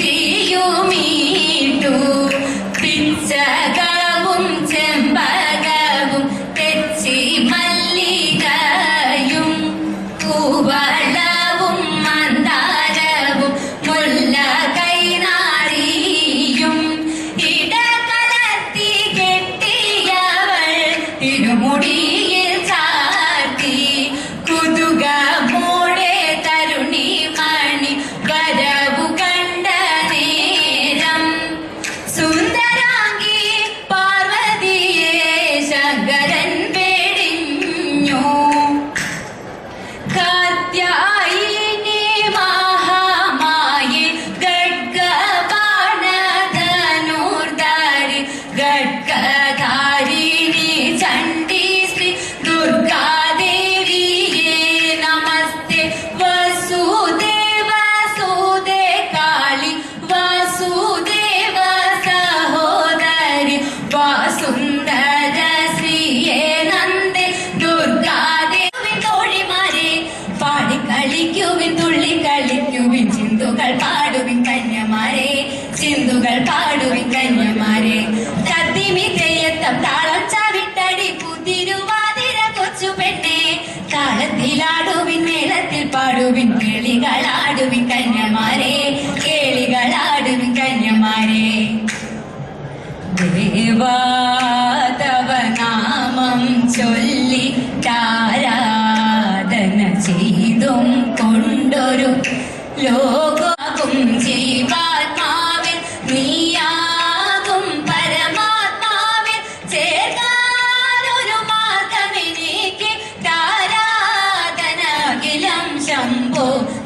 be കേളികളാടുവിൻ കന്യമാരെ കേളികളാടുവിൻ കന്യമാരെ. ദേവാതവനാമം ചൊല്ലി താരാധന ചെയ്തും കൊണ്ടൊരു ജീവാ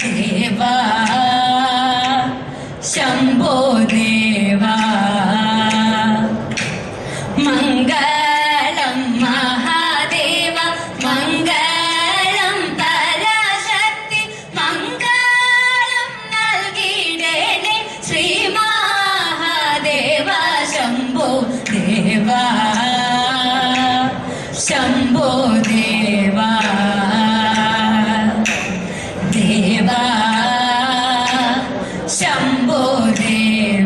Hey. ശംഭോദേ.